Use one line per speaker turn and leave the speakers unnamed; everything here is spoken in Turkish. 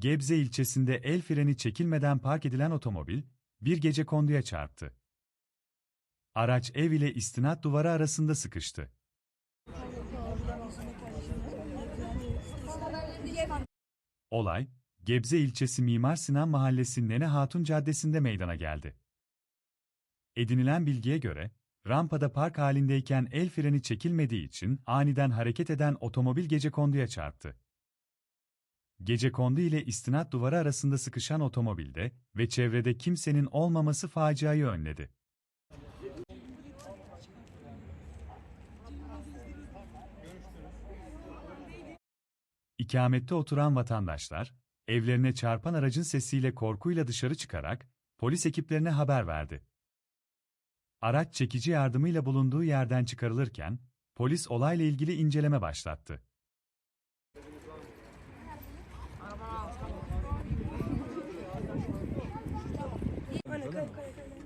Gebze ilçesinde el freni çekilmeden park edilen otomobil, bir gece konduya çarptı. Araç ev ile istinat duvarı arasında sıkıştı. Olay, Gebze ilçesi Mimar Sinan Mahallesi Nene Hatun Caddesi'nde meydana geldi. Edinilen bilgiye göre, rampada park halindeyken el freni çekilmediği için aniden hareket eden otomobil gecekonduya çarptı. Gecekondu ile istinat duvarı arasında sıkışan otomobilde ve çevrede kimsenin olmaması faciayı önledi. İkamette oturan vatandaşlar, evlerine çarpan aracın sesiyle korkuyla dışarı çıkarak polis ekiplerine haber verdi. Araç çekici yardımıyla bulunduğu yerden çıkarılırken polis olayla ilgili inceleme başlattı.
corre, corre.